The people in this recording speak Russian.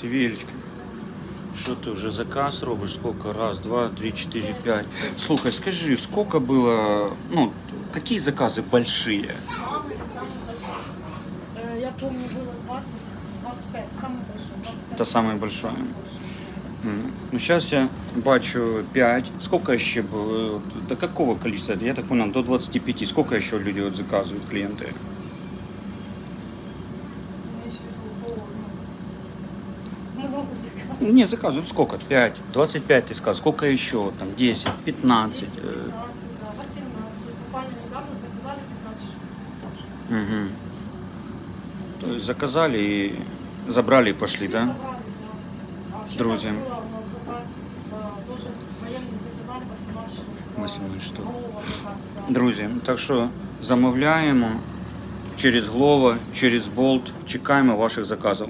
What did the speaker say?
Севелечка. Що ти вже заказ робиш? Сколько? Раз, два, три, четыре, пять. Слухай, скажи, сколько было, ну, какие заказы большие? Большой. Э, Я помню, было 20, 25, самый большой, 25. Это самый большой. Ну, сейчас я бачу 5. Сколько еще было? До какого количества? Я так понял, до 25. Сколько еще люди вот заказывают, клиенты? ну, много заказов. Не, заказывают сколько? 5. 25 ты сказал. Сколько еще? Там 10, 15. 10, э, 15, да, 18. Вот Буквально недавно заказали 15 штук. Мгм. То есть заказали и забрали и пошли, да? Забрали, да. А вообще Друзья. там было у нас заказ, э, тоже военные заказали 18 штук. Э, 18 штук. Голова заказ, да. Друзі, так що замовляємо через Глова, через Болт, чекаємо ваших заказів.